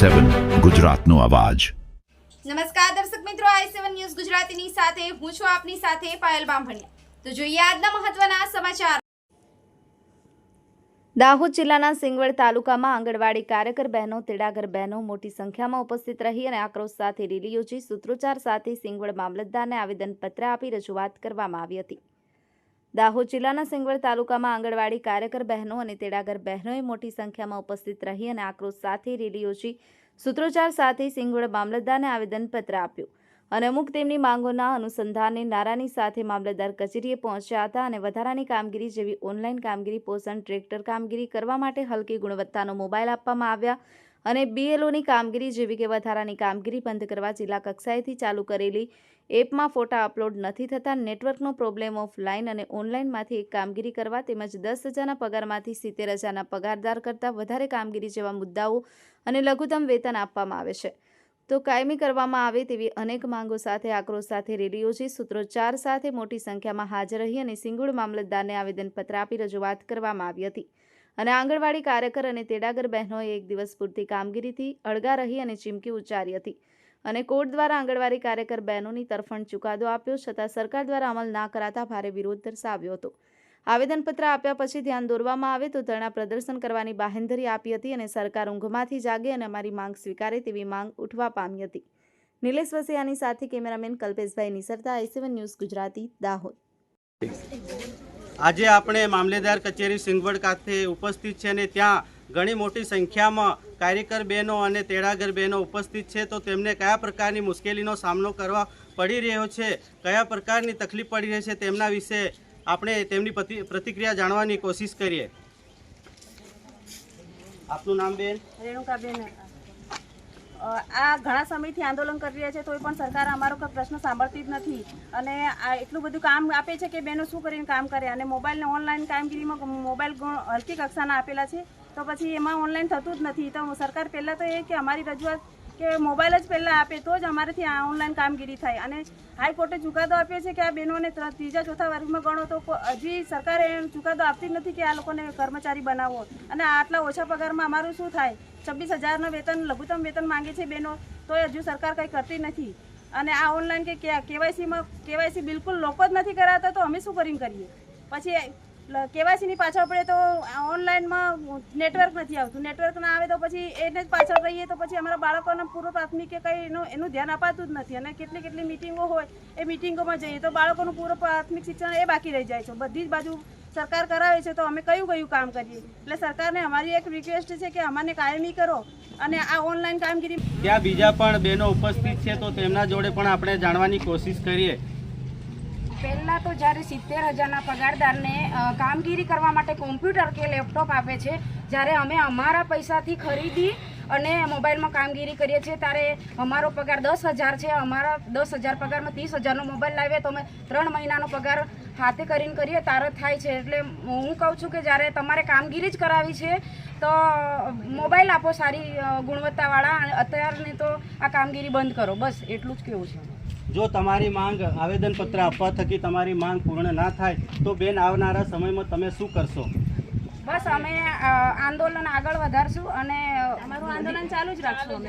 સેવન ગુજરાતનો અવાજ. નમસ્કાર દર્શક મિત્રો, આઈ સેવન ન્યૂઝ ગુજરાતીની સાથે હું છું આપની સાથે પાયલ બામભણિયા. તો જોઈએ આજના મહત્વના સમાચાર. દાહોદ જિલ્લાના સિંગવડ તાલુકામાં આંગણવાડી કાર્યકર બહેનો, તેડાગર બહેનો મોટી સંખ્યામાં ઉપસ્થિત રહી અને આક્રોશ સાથે રેલી યોજી, સૂત્રોચ્ચાર સાથે સિંગવડ મામલતદારને આવેદનપત્ર આપી રજૂઆત કરવામાં આવી હતી. દાહોદ જિલ્લાના સિંગવડ તાલુકામાં આંગણવાડી કાર્યકર બહેનો અને તેડાગર બહેનોએ મોટી સંખ્યામાં ઉપસ્થિત રહી અને આક્રોશ સાથે રેલી યોજી સૂત્રોચ્ચાર સાથે સિંગવડ મામલતદારને આવેદનપત્ર આપ્યું અને અમુક તેમની માંગોના અનુસંધાને નારાની સાથે મામલતદાર કચેરીએ પહોંચ્યા હતા અને વધારાની કામગીરી જેવી ઓનલાઈન કામગીરી, પોષણ ટ્રેક્ટર કામગીરી કરવા માટે હલકી ગુણવત્તાનો મોબાઈલ આપવામાં આવ્યા અને બીએલઓની કામગીરી જેવી કે વધારાની કામગીરી બંધ કરવા જિલ્લા કક્ષાએથી ચાલુ કરેલી એપમાં ફોટા અપલોડ નથી થતા, નેટવર્કનો પ્રોબ્લેમ ઓફલાઈન અને ઓનલાઈનમાંથી એક કામગીરી કરવા તેમજ દસ હજારના પગારમાંથી સિત્તેર હજારના પગારદાર કરતાં વધારે કામગીરી જેવા મુદ્દાઓ અને લઘુત્તમ વેતન આપવામાં આવે છે. તો કાયમી કરવામાં આવે તેવી અનેક માંગો સાથે, આક્રોશ સાથે રેલી યોજી સૂત્રોચ્ચાર સાથે મોટી સંખ્યામાં હાજર રહી અને સિંગુડ મામલતદારને આવેદનપત્ર આપી રજૂઆત કરવામાં આવી હતી. અને આંગણવાડી કાર્યકર અને તેડાગર બહેનોએ એક દિવસ પૂરતી કામગીરીથી અળગા રહી અને ચીમકી ઉચ્ચારી હતી. અને કોર્ટ દ્વારા આંગણવાડી કાર્યકર બહેનોની તરફણ ચુકાદો આપ્યો છતાં સરકાર દ્વારા અમલ ના કરાતા ભારે વિરોધ દર્શાવ્યો હતો. આવેદનપત્ર આપ્યા પછી ધ્યાન દોરવામાં આવે તો ધરણા પ્રદર્શન કરવાની બાહેંધરી આપી હતી અને સરકાર ઊંઘમાંથી જાગે અને અમારી માંગ સ્વીકારે તેવી માંગ ઉઠવા પામી હતી. નિલેશ વસિયાની સાથે cameraman Kalpeshbhai Nisarta I seven news Gujarati, Dahod. આજે આપણે મામલેદાર કચેરી સિંગવડ ખાતે ઉપસ્થિત છે અને ત્યાં ઘણી મોટી સંખ્યામાં કાર્યકર બહેનો અને તેડાગર બહેનો ઉપસ્થિત છે. તો તેમને કયા પ્રકારની મુશ્કેલીનો સામનો કરવા પડી રહ્યો છે? કયા પ્રકારની તકલીફ પડી રહી છે તેમના વિશે આપણે તેમની પ્રતિક્રિયા જાણવાની કોશિશ કરીએ. આપનું નામ બેન? રેણુકાબેન આ ઘણા સમયથી આંદોલન કરી રહ્યા છે, તોય પણ સરકાર અમારો કોઈ પ્રશ્ન સાંભળતી જ નથી. અને આ એટલું બધું કામ આપે છે કે બહેનો શું કરીને કામ કરે? અને મોબાઈલને ઓનલાઈન કામગીરીમાં મોબાઈલ હલકી કક્ષાના આપેલા છે, તો પછી એમાં ઓનલાઈન થતું જ નથી. તો સરકાર પહેલાં તો એ કે અમારી રજૂઆત કે મોબાઈલ જ પહેલાં આપે, તો જ અમારેથી આ ઓનલાઈન કામગીરી થાય. અને હાઈકોર્ટે ચુકાદો આપ્યો છે કે આ બહેનોને ત્રીજા ચોથા વર્ગમાં ગણો તો હજી સરકારે ચુકાદો આપતી નથી કે આ લોકોને કર્મચારી બનાવો. અને આટલા ઓછા પગારમાં અમારું શું થાય? છવ્વીસ હજારનું વેતન, લઘુત્તમ વેતન માંગે છે બહેનો તો હજુ સરકાર કંઈ કરતી નથી. અને આ ઓનલાઈન કે કેવાયસીમાં, કેવાયસી બિલકુલ લોકો જ નથી કરાવતા, તો અમે શું કરીને કરીએ? પછી કેવાયસીની પાછળ પડે તો ઓનલાઈનમાં નેટવર્ક નથી આવતું. નેટવર્ક ના આવે તો પછી એને જ પાછળ રહીએ, તો પછી અમારા બાળકોને પૂર્વ પ્રાથમિક કે કંઈ એનું એનું ધ્યાન અપાતું જ નથી. અને કેટલી કેટલી મિટિંગો હોય, એ મિટિંગોમાં જઈએ તો બાળકોનું પૂર્વ પ્રાથમિક શિક્ષણ એ બાકી રહી જાય છે. બધી જ બાજુ સરકાર કરાવે છે તો અમે કયું કયું કામ કરીએ? એટલે સરકારને અમારી એક રિક્વેસ્ટ છે કે અમને કાયમી કરો અને આ ઓનલાઈન કામગીરી ત્યાં બીજા પણ બહેનો ઉપસ્થિત છે તો તેમના જોડે પણ આપણે જાણવાની કોશિશ કરીએ. પહેલાં તો જ્યારે સિત્તેર હજારના પગારદારને કામગીરી કરવા માટે કોમ્પ્યુટર કે લેપટોપ આપે છે જ્યારે અમે અમારા પૈસાથી ખરીદી અને મોબાઈલમાં કામગીરી કરીએ છીએ, ત્યારે અમારો પગાર દસ હજાર છે. અમારા દસ હજાર પગારમાં ત્રીસ હજારનો મોબાઈલ લાવીએ, તો અમે ત્રણ મહિનાનો પગાર હાથે કરીને કરીએ, તારે થાય છે. એટલે હું કહું છું કે જ્યારે તમારે કામગીરી જ કરાવી છે, તો મોબાઈલ આપો સારી ગુણવત્તાવાળા અત્યારની તો આ કામગીરી બંધ કરો. બસ એટલું જ કેવું છે. જો તમારી માંગ આવેદનપત્ર આપવા થકી તમારી માંગ પૂર્ણ ના થાય, તો બેન આવનારા સમયમાં તમે શું કરશો? બસ અમે આંદોલન આગળ વધારશું અને અમારું આંદોલન ચાલુ જ રાખશું અમે